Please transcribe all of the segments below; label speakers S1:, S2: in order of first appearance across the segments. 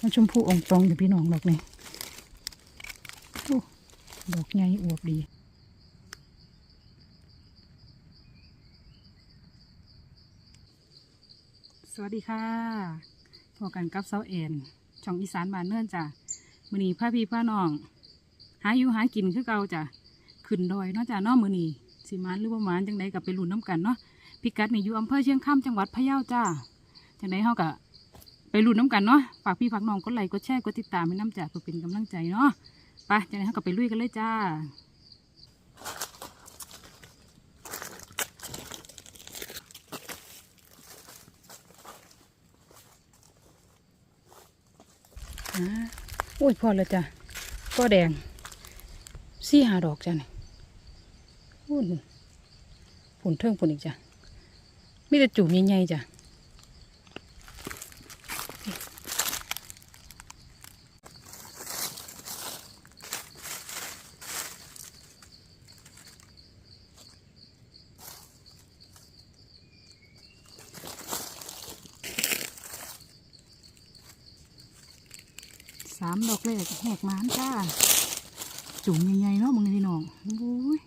S1: มันชมพูองตรงอยู่พี่น้องดอกนี่ดอกใหญ่อวบดีสวัสดีค่ะพอกันกับเซาเอ็นช่องอีสานบานเนื่อนจ้ะมือนีพาพี่พาน้อง หาอยู่หากินคือเก่าจ้ะขึ้นดอยนาะจ้ะเนาะมือนีสิมานหรือว่ามานจังใดกับไปลุ้นน้ำกันเนาะพิกัดนี่อยู่อำเภอเชียงคำจังหวัดพะเยาจ้าจังใดเฮากะ ไปลุ้นน้ำกันเนาะฝากพี่ฝากน้องกดไลค์กดแชร์กดติดตามให้น้ำจ้ะเพื่อเป็นกำลังใจเนาะไปจังใดเฮากับไปลุยกันเลยจ้าอ่าโอ้ยพอแล้วจ้ะก็แดงสี่หาดอกจ้ะนี่พุ่นผุนเทิงผุนอีกจ้ะมีแต่จุ่มใหญ่ๆจ้ะามดอกเลยแหกมานจ้า จุ่มใหญ่ๆเนาะมึงพี่น้องโอ้ย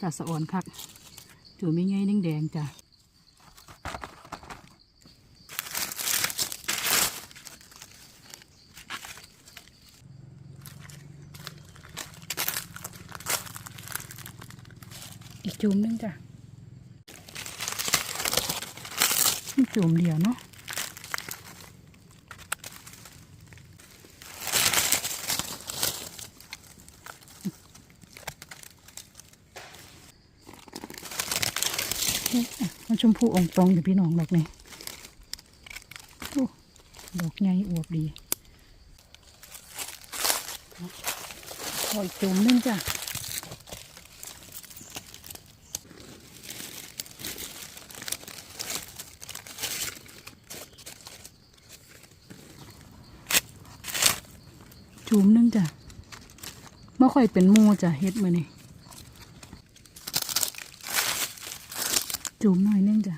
S1: กะสะอ่อนคัก จุ่มใหญ่ๆแดงๆจ้ะอีกจุ่มหนึงจ้ะจุ่มเดียวเนาะ มันชมพูองตรงอยู่พี่น้องดอกนี่ดอกใหญ่อวบดีขออีกจุ่มหนึงจ้ะจุ่มหนึงจ้ะไม่ค่อยเป็นมูจ้ะเฮ็ดมือนี่ จุ่มหน่อยนึงจ้ะ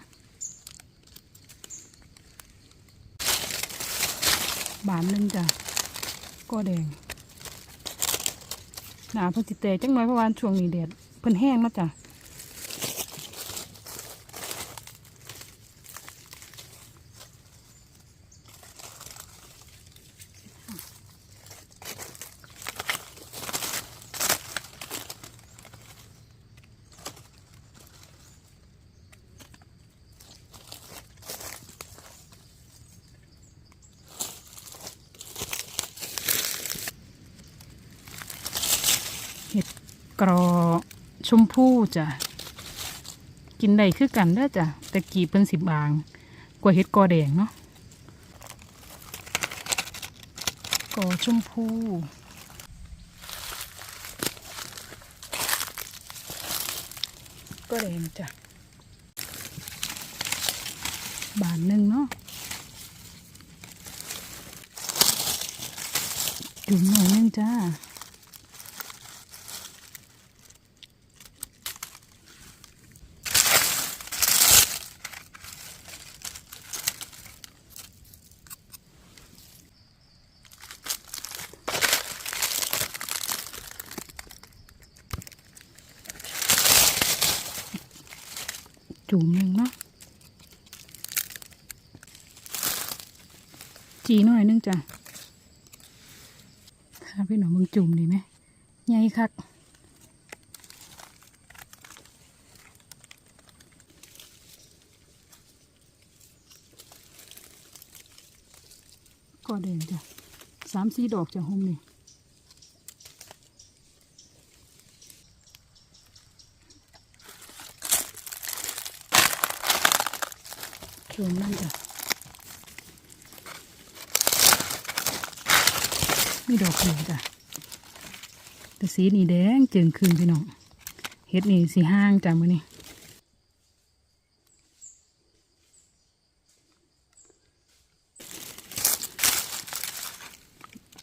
S1: บานนึงจ้ะก็แดงหนาเพิ่นจิแตกจังน้อยเพราะว่าช่วงนี้แดดเพิ่นแห้งแล้วจ้ะ กรอชมพู่จ้ะ กินได้คือกันได้จ้ะ แต่กีบเป็นสิบบาง กว่าเห็ดกอแดงเนาะกอชมพู่ก็แดงจ้ะ บานหนึ่งเนาะจุ่มหน่อยนึงจ้า จุ่มหนึ่งเนาะจีหน่อยนึงจ้ะถ้าพี่หนูมึงจุ่มดีไหมใหญ่คักก็เด่นจ้ะสามสี่ดอกจ้ะห้องนี่ จุ่มนั่นจ้ะมีดอกเขียวจ้ะแต่สีนี่แดงจึงคืนพี่น้องเฮ็ดนี่สีห้างจ้ะมื้อนี้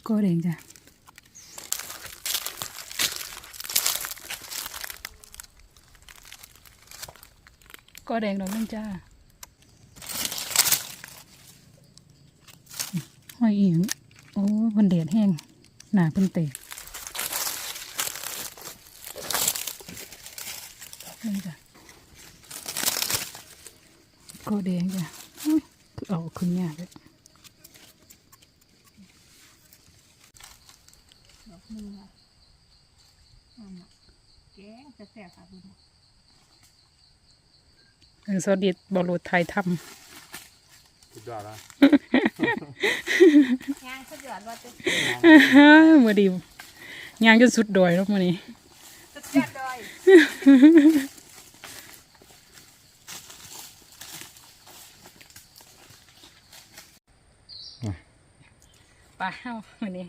S1: ก็แดงจ้ะก็แดงดอกนึงจ้า ห้อยอีหยังโอ้เพิ่นเดดแห้งหนาเพิ่นเตะนี่จ้ะก็แดงจ้ะอุ้ยคือเอาขึ้นยากเลย
S2: ดอกมือค่ะนั่นน่ะแกงจะแสบค่ะบุญ
S1: เออสวัสดีบอลลูดไทยท
S3: สุดยอดแล้ ว
S2: งานเขาเดือดว่าจะำ
S1: เมื่อดียางจนสุดดอยแล้วมื่อนี้
S2: จะแซ่บดอย
S1: ไปเอ้ามื่อนี้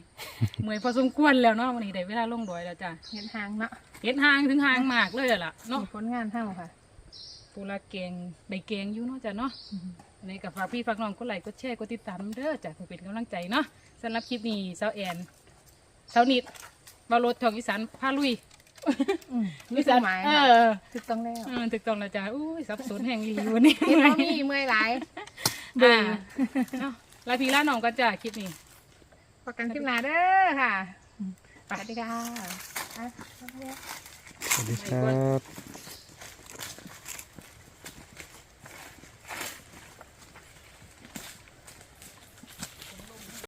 S1: เมื่อยพอสมควรแล้วเนาะมื่อนี้ได้เวลาลงดอยแล้วจ้ะ
S2: เห็นหางเนาะ
S1: เห็นหางถึงหางมากเลยล่ะเนาะ
S2: มีผลงานเท่าค่ะ
S1: ปูละเกงได้เกงอยู่เนาะจ้ะเนาะ อันนี้กับฝากพี่ฝากน้องกดไลค์กดแชร์กดติดตามเด้อจ้ะเพื่อเป็นกำลังใจเนาะสำหรับคลิปนี้สาวแอนสาวนิดบอลรถทองอีสานพาลุย
S2: อืมมีเป้าหมาย
S1: เอ
S2: ค่ะ
S1: อ
S2: ถูกต้องแล้ว
S1: เออถูกต้องแล้วจ้ะอุ้ยสับสนแห่งอีหลีวันนี้
S2: เห็นว่ามีเมื่อยหลาย
S1: เบื่อเนาะลาพี่ลาน้องก็จ้ะคลิปนี้
S2: ประกันขึ้นมาเด้อค่ะสวัสดีค่ะอะ
S3: สวัสดีครับ